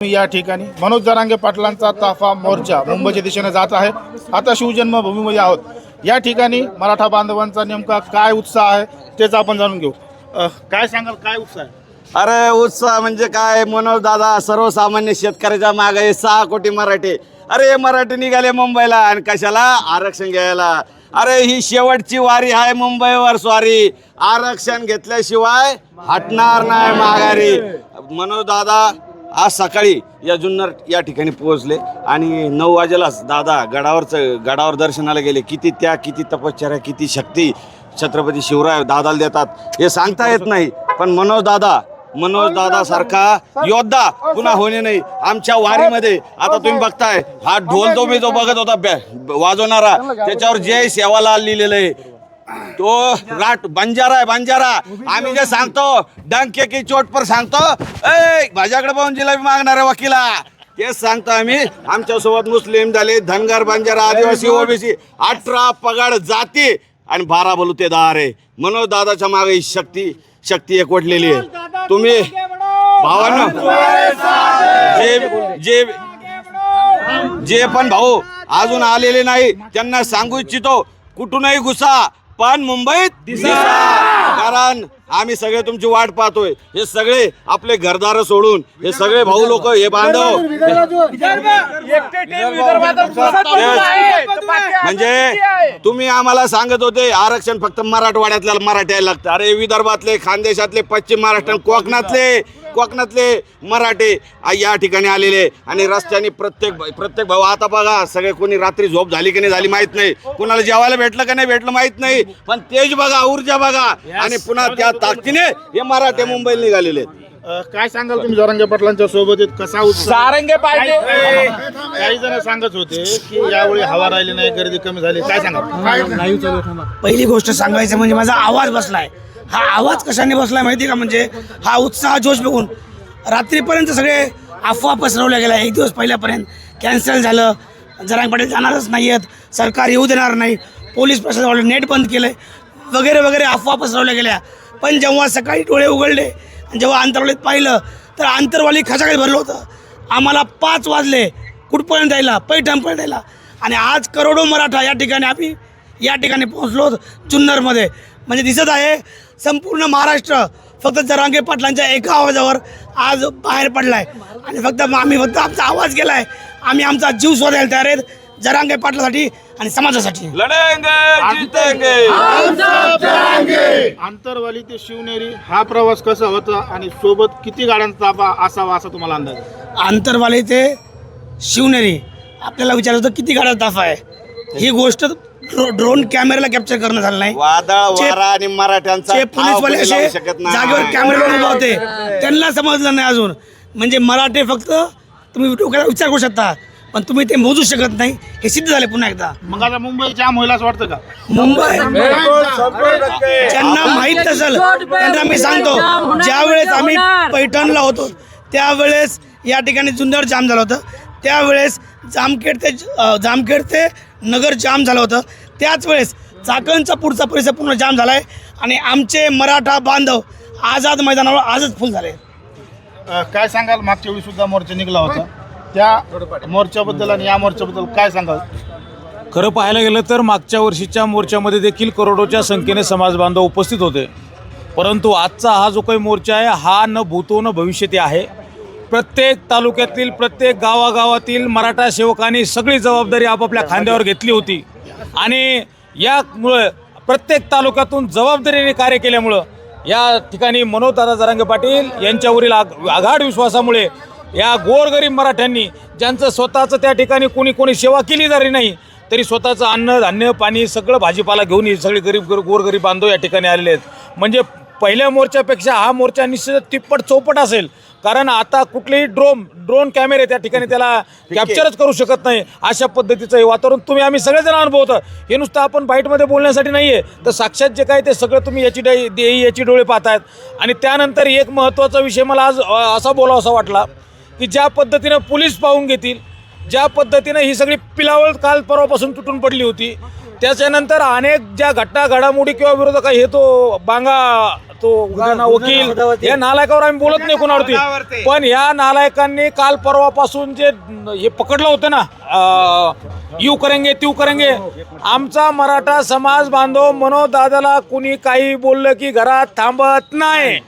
या ठिकाणी मनोज जरांगे पाटलांचा ताफा मोर्चा मुंबईच्या दिशेने जात आहे. आता शिवजन्मभूमीमध्ये आहोत. या ठिकाणी मराठा बांधवांचा नेमका काय उत्साह आहे तेच आपण जाणून घेऊ. काय सांगाल काय उत्साह आहे? अरे उत्साह म्हणजे काय? मनोज दादा सर्वसामान्य शेतकऱ्याच्या मागे सहा कोटी मराठी. अरे मराठी निघाले मुंबईला आणि कशाला? आरक्षण घ्यायला. अरे ही शेवटची वारी आहे मुंबईवर स्वारी. आरक्षण घेतल्याशिवाय हटणार नाही माघारी. मनोज दादा आज सकाळी या जुन्नर या ठिकाणी पोहोचले आणि नऊ वाजेलाच दादा गडावरचं गडावर दर्शनाला गेले. किती त्या किती तपश्चर्या किती शक्ती छत्रपती शिवराय दादाला देतात हे सांगता येत नाही. पण मनोज दादा मनोज दादा सारखा योद्धा पुन्हा होणे नाही. आमच्या वारीमध्ये आता तुम्ही बघताय हा ढोल तो मी जो बघत होता वाजवणारा त्याच्यावर जय सेवालाल लिहिलेलं आहे. तो राट बंजारा आहे बंजारा. आम्ही जे सांगतो डंके की चोट पर सांगतो ए माझ्याकडे पाहून जिलेबी मागणाऱ्या वकिला. तेच सांगतो आम्ही आमच्यासोबत मुस्लिम झाले धनगर बंजारा आदिवासी ओबीसी अठरा पगाड जाती आणि बारा बलुतेदार आहे मनोज दादाच्या मागे ही शक्ती शक्ती एकवटलेली आहे. तुम्ही भावांनो जे जे जे पण भाऊ अजून आलेले नाही त्यांना सांगू इच्छितो कुठूनही घुसा. पण मुंबईत दिसा! कारण आम्ही सगळे तुमची वाट पाहतोय. हे सगळे आपले घरदार सोडून हे सगळे भाऊ लोक हे बांधव. म्हणजे तुम्ही आम्हाला सांगत होते आरक्षण फक्त मराठवाड्यातल्या मराठ्याला लागतं. अरे विदर्भातले खानदेशातले पश्चिम महाराष्ट्र कोकणातले कोकणातले मराठे आ- या ठिकाणी आलेले आणि रस्त्याने प्रत्येक प्रत्येक भाऊ आता बघा सगळे कोणी रात्री झोप झाली की नाही झाली माहीत नाही. कुणाला जेवायला भेटलं का नाही भेटलं माहीत नाही. पण तेज बघा ऊर्जा बघा. आणि पुन्हा त्या ताकदीने हे मराठे मुंबईला निघालेले आहेत. काय सांगाल तुम्ही जरांगे पाटलांच्या सोबत? आहेत? कसा सारंगे पाहिजे. काही काही जण सांगत होते की यावेळी हवा राहिली नाही गर्दी कमी झाली. काय सांगाल? पहिली गोष्ट सांगायचं म्हणजे माझा आवाज बसलाय. हा आवाज कशाने बसला माहिती का? म्हणजे हा उत्साह जोश बघून. रात्रीपर्यंत सगळे अफवा पसरवल्या गेल्या. एक दिवस पहिल्यापर्यंत कॅन्सल झालं. जरांग पाटील जाणारच नाही आहेत सरकार येऊ देणार नाही. पोलीस प्रशासन नेट बंद केलं वगैरे वगैरे अफवा पसरवल्या गेल्या. पण जेव्हा सकाळी डोळे उघडले जेव्हा आंतरवालीत पाहिलं तर आंतरवाली खचाखच भरलं होतं. आम्हाला पाच वाजले. कुठपर्यंत यायला पैठणपर्यंत यायला आणि आज करोडो मराठा या ठिकाणी आम्ही या ठिकाणी पोहोचलो जुन्नरमध्ये. म्हणजे दिसत आहे संपूर्ण महाराष्ट्र फक्त जरांगे पाटलांच्या एका आवाजावर आज बाहेर पडलाय. आणि फक्त आम्ही फक्त आमचा आवाज केलाय. आम्ही आमचा जीव शोधायला तयार आहेत. जरांगे पाटलासाठी आणि समाजासाठी. लढेंगे जितेंगे. आंतरवाली ते शिवनेरी हा प्रवास कसा होता आणि सोबत किती गाड्यांचा ताबा असावा असा तुम्हाला अंदाज आहे? आंतरवाले ते शिवनेरी. आपल्याला विचारलं होतं किती गाड्या ताफा आहे? ही गोष्ट ड्रो ड्रोन कॅमेऱ्याला कॅप्चर करणं झालं नाही. वादळ वारा आणि मराठ्यांचा जे ठाव पोलीसवाले कोणी असे. जागेवर कॅमेरे लावून उभे होते त्यांना समजलं नाही अजून. म्हणजे मराठे फक्त तुम्ही डोक्याला विचार करू शकता पण तुम्ही ते मोजू शकत नाही. हे सिद्ध झाले पुन्हा एकदा. मग आता मुंबई जाम होईल असं वाटतं का? मुंबई? ज्यांना माहीत नसेल त्यांना मी सांगतो ज्यावेळेस आम्ही पैठणला होतो त्यावेळेस या ठिकाणी जुन्नर जाम झालं होतं. त्यावेळेस जामखेड ते जामखेड ते नगर जाम झालं होतं. त्याच वेळेस चाकणचा पुढचा परिसर पूर्ण जाम झाला आहे आणि आमचे मराठा बांधव आझाद मैदानावर आजच फुल झाले. अ, काय सांगाल? मागच्या वेळी सुद्धा मोर्चा निघला होता. त्या मोर्चाबद्दल आणि या मोर्चाबद्दल काय सांगाल? खरं पाहायला गेलं तर मागच्या वर्षीच्या मोर्चामध्ये देखील करोडोच्या संख्येने समाज बांधव उपस्थित होते. परंतु आजचा हा जो काही मोर्चा आहे हा न भूतो न भविष्यती आहे. प्रत्येक तालुक्यातील प्रत्येक गावागावातील मराठा सेवकांनी सगळी जबाबदारी आपापल्या खांद्यावर घेतली होती. आणि यामुळं प्रत्येक तालुक्यातून जबाबदारीने कार्य केल्यामुळं या ठिकाणी मनोजदादा जरांगे पाटील यांच्यावरील आग आघाड विश्वासामुळे या गोरगरीब मराठ्यांनी ज्यांचं स्वतःचं त्या ठिकाणी कोणी कोणी सेवा केली जरी नाही तरी स्वतःचं अन्न धान्य पाणी सगळं भाजीपाला घेऊन सगळे गरीब गोरगरीब बांधव या ठिकाणी आलेले आहेत. म्हणजे पहिल्या मोर्चापेक्षा हा मोर्चा निश्चित तिप्पट चौपट असेल. कारण आता कुठलेही ड्रोन ड्रोन कॅमेरे त्या ठिकाणी त्याला कॅप्चरच करू शकत नाही. अशा पद्धतीचं हे वातावरण तुम्ही आम्ही सगळेजण अनुभवतं. हे नुसतं आपण बाईटमध्ये बोलण्यासाठी नाही आहे तर साक्षात जे काय ते सगळं तुम्ही याची डे दे- याची डोळे पाहतायत. आणि त्यानंतर एक महत्त्वाचा विषय मला आज असा बोलावासा वाटला की ज्या पद्धतीनं पोलीस पाहून घेतील ज्या पद्धतीनं ही सगळी पिलावळ काल परवापासून तुटून पडली होती त्याच्यानंतर अनेक ज्या घटना घडामोडी किंवा विरोधक हे तो बांगा तो उदाहरण वकील. या नालायकावर आम्ही बोलत नाही कोणावरती. पण या नालायकांनी काल परवापासून जे हे पकडलं होतं ना यू करेंगे त्यू करेंगे आमचा मराठा समाज बांधव मनोज दादाला कुणी काही बोललं की घरात थांबत नाही.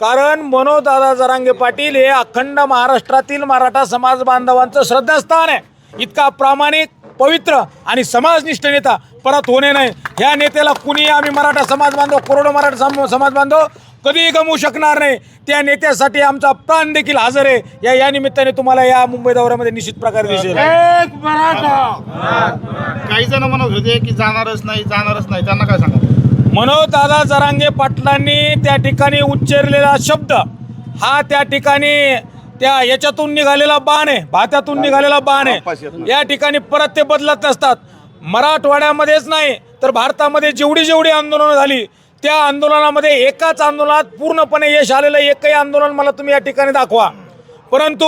कारण मनोजदादा जरांगे पाटील हे अखंड महाराष्ट्रातील मराठा समाज बांधवांचं श्रद्धास्थान आहे. इतका प्रामाणिक पवित्र आणि समाजनिष्ठ नेता परत होणे नाही. ह्या नेत्याला कुणी आम्ही मराठा समाज बांधव करोडो मराठा सम- समाज बांधव कधीही गमवू शकणार नाही. त्या नेत्यासाठी आमचा प्राण देखील हजर आहे. या या निमित्ताने तुम्हाला या मुंबई दौऱ्यामध्ये निश्चित प्रकारे दिसेल. काही जण म्हणत होते की जाणारच नाही जाणारच नाही. त्यांना काय सांगा मनोज दादा जरांगे पाटलांनी त्या ठिकाणी उच्चारलेला शब्द हा त्या ठिकाणी त्या याच्यातून निघालेला बाण आहे भात्यातून निघालेला बाण आहे. या ठिकाणी परत ते बदलत नसतात. मराठवाड्यामध्येच नाही तर भारतामध्ये जेवढी जेवढी आंदोलनं झाली त्या आंदोलनामध्ये एकाच आंदोलनात पूर्णपणे यश आलेलं एकही आंदोलन मला तुम्ही या ठिकाणी दाखवा. परंतु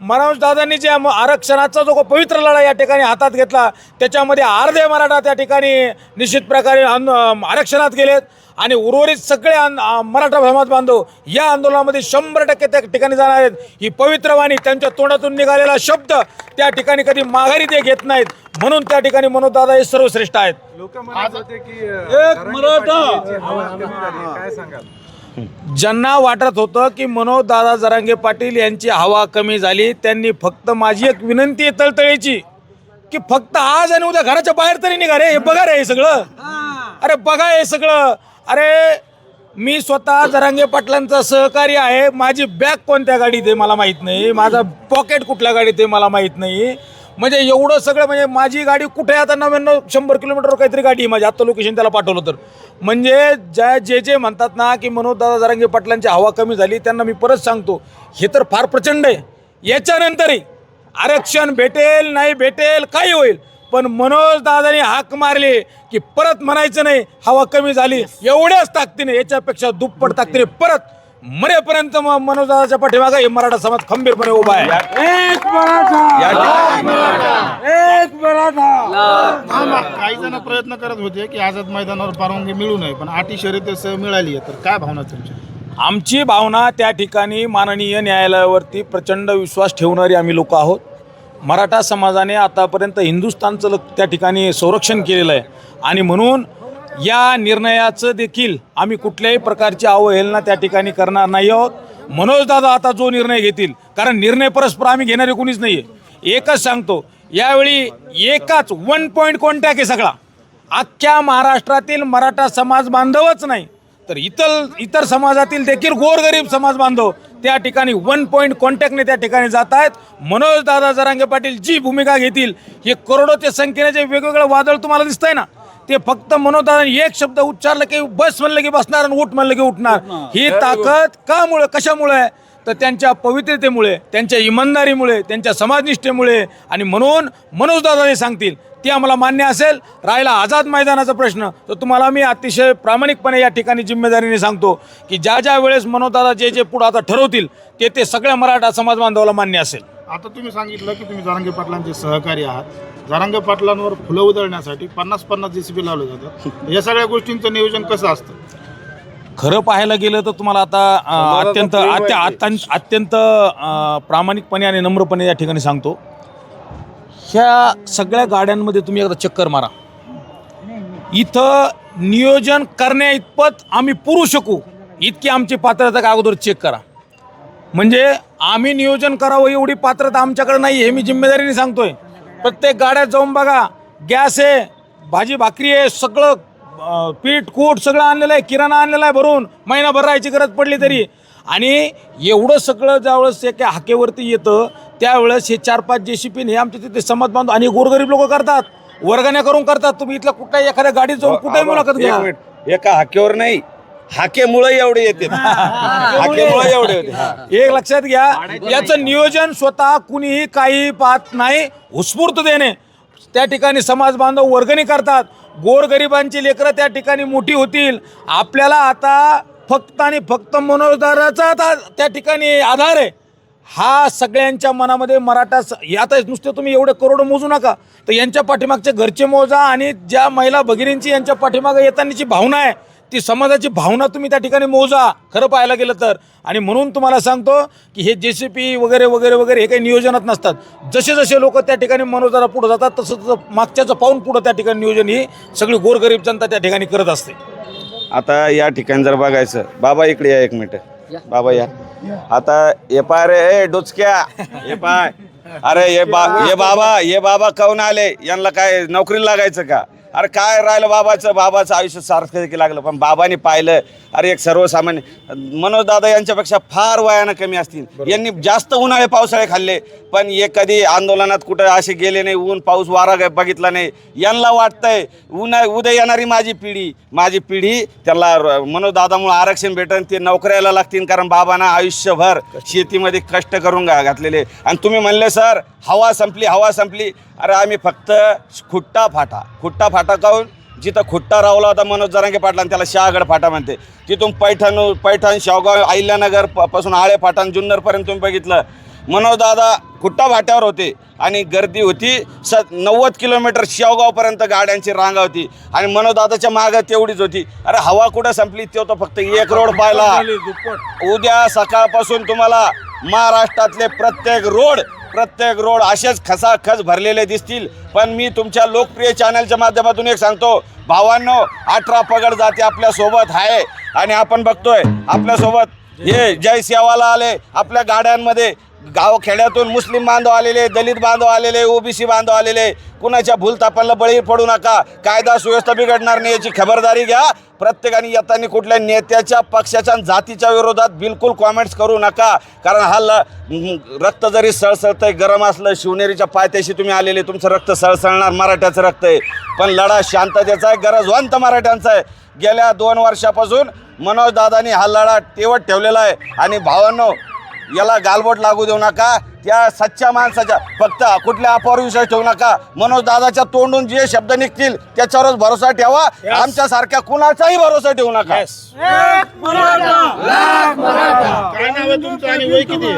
मनोज दादांनी जे आरक्षणाचा जो पवित्र लढा या ठिकाणी हातात घेतला त्याच्यामध्ये अर्धे मराठा त्या ठिकाणी निश्चित प्रकारे आरक्षणात गेलेत आणि उर्वरित सगळे मराठा समाज बांधव या आंदोलनामध्ये शंभर टक्के त्या ठिकाणी जाणार आहेत. ही पवित्र वाणी त्यांच्या तोंडातून निघालेला शब्द त्या ठिकाणी कधी माघारी ते घेत नाहीत. म्हणून त्या ठिकाणी मनोज दादा हे सर्वश्रेष्ठ आहेत. ज्यांना वाटत होतं की मनोज दादा जरांगे पाटील यांची हवा कमी झाली त्यांनी फक्त माझी एक विनंती आहे तळतळीची की फक्त आज आणि उद्या घराच्या बाहेर तरी निघा रे. हे बघा रे हे सगळं. अरे बघा हे सगळं. अरे मी स्वतः जरांगे पाटलांचा सहकारी आहे. माझी बॅग कोणत्या गाडीत आहे मला माहीत नाही. माझा पॉकेट कुठल्या गाडीत आहे मला माहीत नाही. म्हणजे एवढं सगळं म्हणजे माझी गाडी कुठे आहे? आता नव्याण्णव शंभर किलोमीटर काहीतरी गाडी आहे माझी. आत्ता लोकेशन त्याला पाठवलं तर. म्हणजे ज्या जे जे म्हणतात ना की मनोज दादा जरांगे पाटलांची हवा कमी झाली त्यांना मी परत सांगतो हे तर फार प्रचंड आहे. याच्यानंतरही आरक्षण भेटेल नाही भेटेल काही होईल. पण मनोज दादाने हाक मारली की परत म्हणायचं नाही हवा कमी झाली. एवढ्याच ताकदीने याच्यापेक्षा दुप्पट ताकदीने परत मरेपर्यंत मनोज दादाच्या पाठीमागे हे मराठा समाज खंबीरपणे उभा आहे थांबा. काही जण प्रयत्न करत होते की आझाद मैदानावर परवानगी मिळू नये पण अटी शर्यत मिळाली आहे. तर काय भावना तुमची आमची भावना त्या ठिकाणी माननीय न्यायालयावरती प्रचंड विश्वास ठेवणारी आम्ही लोक आहोत. मराठा समाजाने आतापर्यंत हिंदुस्थानचं ल- त्या ठिकाणी संरक्षण केलेलं आहे. आणि म्हणून या निर्णयाचं देखील आम्ही कुठल्याही प्रकारची अवहेलना त्या ठिकाणी करणार नाही आहोत. मनोज दादा आता जो निर्णय घेतील कारण निर्णय परस्पर आम्ही घेणारे कोणीच नाही आहे एकच सांगतो यावेळी एकाच वन पॉईंट कॉन्टॅक्ट आहे सगळा. अख्ख्या महाराष्ट्रातील मराठा समाज बांधवच नाही. तर इतर इतर समाजातील देखील गोरगरीब समाज बांधव त्या ठिकाणी वन पॉईंट कॉन्टॅक्टने त्या ठिकाणी जात आहेत. मनोज दादा जरांगे पाटील जी भूमिका घेतील हे करोडोच्या संख्येने जे वेगवेगळं वादळ तुम्हाला दिसतंय ना ते फक्त मनोज दादा एक शब्द उच्चारलं की बस म्हणलं की बसणार आणि उठ म्हणलं की उठणार. ही ताकद का मुळे कशामुळे आहे? तर त्यांच्या पवित्रतेमुळे त्यांच्या इमानदारीमुळे त्यांच्या समाजनिष्ठेमुळे आणि म्हणून मनोजदादा जे सांगतील ते आम्हाला मान्य असेल राहिला आझाद मैदानाचा प्रश्न तर तुम्हाला मी अतिशय प्रामाणिकपणे या ठिकाणी जिम्मेदारीने सांगतो की ज्या ज्या वेळेस मनोजदादा जे जे पुढं आता ठरवतील ते ते सगळ्या मराठा समाज बांधवाला मान्य असेल. आता तुम्ही सांगितलं की तुम्ही जारांगे पाटलांचे सहकारी आहात. जारांगे पाटलांवर फुलं उधळण्यासाठी पन्नास पन्नास जेसीबी लावले जातात या सगळ्या गोष्टींचं नियोजन कसं असतं? खरं पाहायला गेलं तर तुम्हाला आता अं, अत्यंत अत्य- अत्यंत अत्यंत अं, प्रामाणिकपणे आणि नम्रपणे या ठिकाणी सांगतो. ह्या सगळ्या गाड्यांमध्ये तुम्ही एकदा चक्कर मारा. इथं नियोजन करण्या इतपत आम्ही पुरू शकू. इतकी आमची पात्रता का अगोदर चेक करा. म्हणजे आम्ही नियोजन करावं एवढी पात्रता आमच्याकडे नाही हे मी जिम्मेदारीने सांगतोय. प्रत्येक गाड्यात जाऊन बघा गॅस आहे भाजी भाकरी आहे सगळं अं, पीठ कूट सगळं आणलेलं आहे किराणा आणलेला आहे भरून. महिनाभर राहायची गरज पडली तरी. आणि एवढं सगळं ज्यावेळेस एका हाकेवरती येतं त्यावेळेस हे चार पाच जे सी हे आमच्या तिथे समाज बांधव आणि गोरगरीब लोक करतात. वर्गण्या करून करतात. तुम्ही इथल्या कुठल्याही एखाद्या गाडीत जाऊन कुठेही मुलाखत घ्या. एक हाकेवर नाही. हाकेमुळे एवढे येते. हाकेमुळे एवढे होते. एक लक्षात घ्या याचं नियोजन स्वतः कुणीही काही पाहत नाही. उत्स्फूर्त देणे. त्या ठिकाणी समाज बांधव वर्गणी करतात. गोरगरिबांची लेकरं त्या ठिकाणी मोठी होतील. आपल्याला आता फक्त आणि फक्त मनोजदाराचा आता त्या ठिकाणी आधार आहे. हा सगळ्यांच्या मनामध्ये मराठा स- आता नुसते तुम्ही एवढे करोड मोजू नका. तर यांच्या पाठीमागचे घरचे मोजा आणि ज्या महिला भगिनींची यांच्या पाठीमागं येतानाची भावना आहे ती समाजाची भावना तुम्ही त्या ठिकाणी मोजा. खरं पाहायला गेलं तर. आणि म्हणून तुम्हाला सांगतो की हे जे सी पी वगैरे वगैरे वगैरे हे काही नियोजनात नसतात. जसे जसे लोक त्या ठिकाणी मनोजाला पुढे जातात तसं तसं मागच्याचं पाऊन पुढं त्या ठिकाणी नियोजन ही सगळी गोरगरीब जनता त्या ठिकाणी करत असते. आता या ठिकाणी जर बघायचं बाबा इकडे या एक मिनिट. बाबा या. आता हे पाय रे ए डोचक्या. हे पाय. अरे हे बा हे बाबा हे बाबा काऊन आले? यांना काय नोकरीला लागायचं का? अरे काय राहिलं बाबाचं? बाबाचं आयुष्य सार्थक लागलं. पण बाबांनी पाहिलं अरे एक सर्वसामान्य मनोज दादा यांच्यापेक्षा फार वयानं कमी असतील. यांनी जास्त उन्हाळे पावसाळे खाल्ले पण हे कधी आंदोलनात कुठं असे गेले नाही ऊन पाऊस वारा काय बघितला नाही. यांना वाटतंय उन्हा उद्या येणारी माझी पिढी माझी पिढी त्याला मनोज दादामुळे आरक्षण भेटन ते नोकऱ्याला लागतील कारण बाबांना आयुष्यभर शेतीमध्ये कष्ट करून घातलेले. आणि तुम्ही म्हणले सर हवा संपली हवा संपली. अरे आम्ही फक्त खुट्टा फाटा. खुट्टा फाटा काहून? जिथं खुट्टा रावला होता मनोज जरांगे पाटला आणि त्याला शहागड फाटा म्हणते. तिथून पैठण पैठण शेवगाव अहिल्यानगरपासून आळे फाटा जुन्नरपर्यंत तुम्ही बघितलं. मनोजदादा खुट्टा फाट्यावर होते आणि गर्दी होती. स नव्वद किलोमीटर शेवगावपर्यंत गाड्यांची रांगा होती आणि मनोदादाच्या मागं तेवढीच होती. अरे हवा कुठं संपली? तो होतं फक्त एक रोड पाहिला. उद्या सकाळपासून तुम्हाला महाराष्ट्रातले प्रत्येक रोड प्रत्येक रोड असेच खसाखस भरलेले दिसतील. पण मी तुमच्या लोकप्रिय चॅनलच्या माध्यमातून एक सांगतो. भावांनो अठरा पगड जाती आपल्यासोबत आहे. आणि आपण बघतोय आपल्यासोबत हे जय सेवाला आले. आपल्या गाड्यांमध्ये गाव खेड्यातून मुस्लिम बांधव आलेले दलित बांधव आलेले ओबीसी बांधव आलेले कुणाच्या भूलतापांना बळी पडू नका कायदा सुव्यवस्था बिघडणार नाही याची खबरदारी घ्या. प्रत्येकाने येताना कुठल्या नेत्याच्या पक्षाच्या जातीच्या विरोधात बिलकुल कॉमेंट्स करू नका. कारण हा ल रक्त जरी सळसळतंय गरम असलं शिवनेरीच्या पायथ्याशी तुम्ही आलेले तुमचं रक्त सळसळणार मराठ्याचं रक्त आहे. पण लढा शांततेचा आहे गरजवंत मराठ्यांचा आहे. गेल्या दोन वर्षापासून मनोज दादानी हा लढा तेवट ठेवलेला आहे. आणि भावांनो याला गालबोट लागू देऊ नका. त्या सच्च्या माणसाच्या फक्त कुठल्या अफवावर विश्वास ठेवू नका. मनोज दादाच्या तोंडून जे शब्द निघतील त्याच्यावरच भरोसा ठेवा. आमच्यासारख्या कुणाचाही भरोसा ठेवू नका. काय नाव आहे तुमचं आणि वय किती आहे?